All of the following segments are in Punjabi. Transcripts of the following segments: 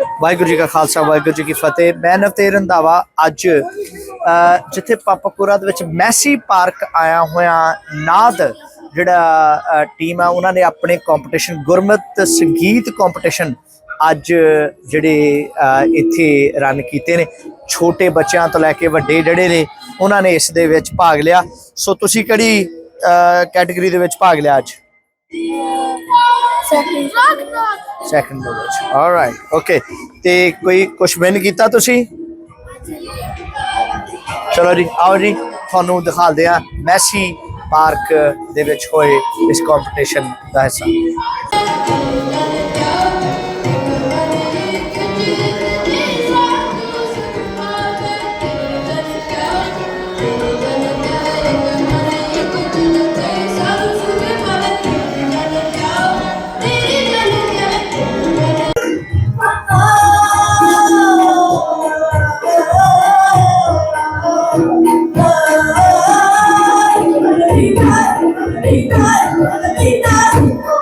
ਵਾਹਿਗੁਰੂ ਜੀ ਕਾ ਖਾਲਸਾ, ਵਾਹਿਗੁਰੂ ਜੀ ਕੀ ਫਤਿਹ। ਮੈਂ ਨਵਤੇਰ ਰੰਧਾਵਾ ਅੱਜ ਜਿੱਥੇ ਪਾਪਾਪੁਰਾ ਦੇ ਵਿੱਚ ਮੈਸੀ ਪਾਰਕ ਆਇਆ ਹੋਇਆ, ਨਾਦ ਜਿਹੜਾ ਟੀਮ ਆ, ਉਹਨਾਂ ਨੇ ਆਪਣੇ ਕੰਪੀਟੀਸ਼ਨ ਗੁਰਮਤ ਸੰਗੀਤ ਕੰਪੀਟੀਸ਼ਨ ਅੱਜ ਜਿਹੜੇ ਇੱਥੇ ਰਨ ਕੀਤੇ ਨੇ। ਛੋਟੇ ਬੱਚਿਆਂ ਤੋਂ ਲੈ ਕੇ ਵੱਡੇ ਜਿਹੜੇ ਨੇ, ਉਹਨਾਂ ਨੇ ਇਸ ਦੇ ਵਿੱਚ ਭਾਗ ਲਿਆ। ਸੋ ਤੁਸੀਂ ਕਿਹੜੀ ਕੈਟਾਗਰੀ ਦੇ ਵਿੱਚ ਭਾਗ ਲਿਆ ਅੱਜ? ਸੈਕੰਡ ਦੇ ਵਿੱਚ ਆਲਰਾਈਟ ਓਕੇ ਤੇ ਕੋਈ ਕੁਝ ਵਿਨ ਕੀਤਾ ਤੁਸੀਂ? ਚਲੋ ਜੀ, ਆਓ ਜੀ, ਤੁਹਾਨੂੰ ਦਿਖਾਉਂਦੇ ਆ ਮੈਸੀ ਪਾਰਕ ਦੇ ਵਿੱਚ ਹੋਏ ਇਸ ਕੰਪੀਟੀਸ਼ਨ ਦਾ ਹਿੱਸਾ। Tita!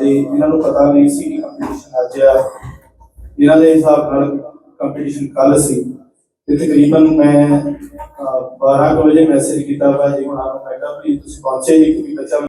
ਤੇ ਇਹਨਾਂ ਨੂੰ ਪਤਾ ਨਹੀਂ ਸੀ ਕਿ ਕੰਪੀਟੀਸ਼ਨ ਅੱਜ ਆ। ਇਹਨਾਂ ਦੇ ਹਿਸਾਬ ਨਾਲ ਕੰਪੀਟੀਸ਼ਨ ਕੱਲ ਸੀ। ਤੇ ਤਕਰੀਬਨ ਮੈਂ ਅਹ, 12 ਕੁ ਵਜੇ ਮੈਸੇਜ ਕੀਤਾ ਵਾ ਜੀ ਉਹਨਾਂ ਨੂੰ ਮੈਂ ਕਿਹਾ ਵੀ ਤੁਸੀਂ ਪਹੁੰਚੇ ਜੀ ਕਿਉਂਕਿ ਬੱਚਾ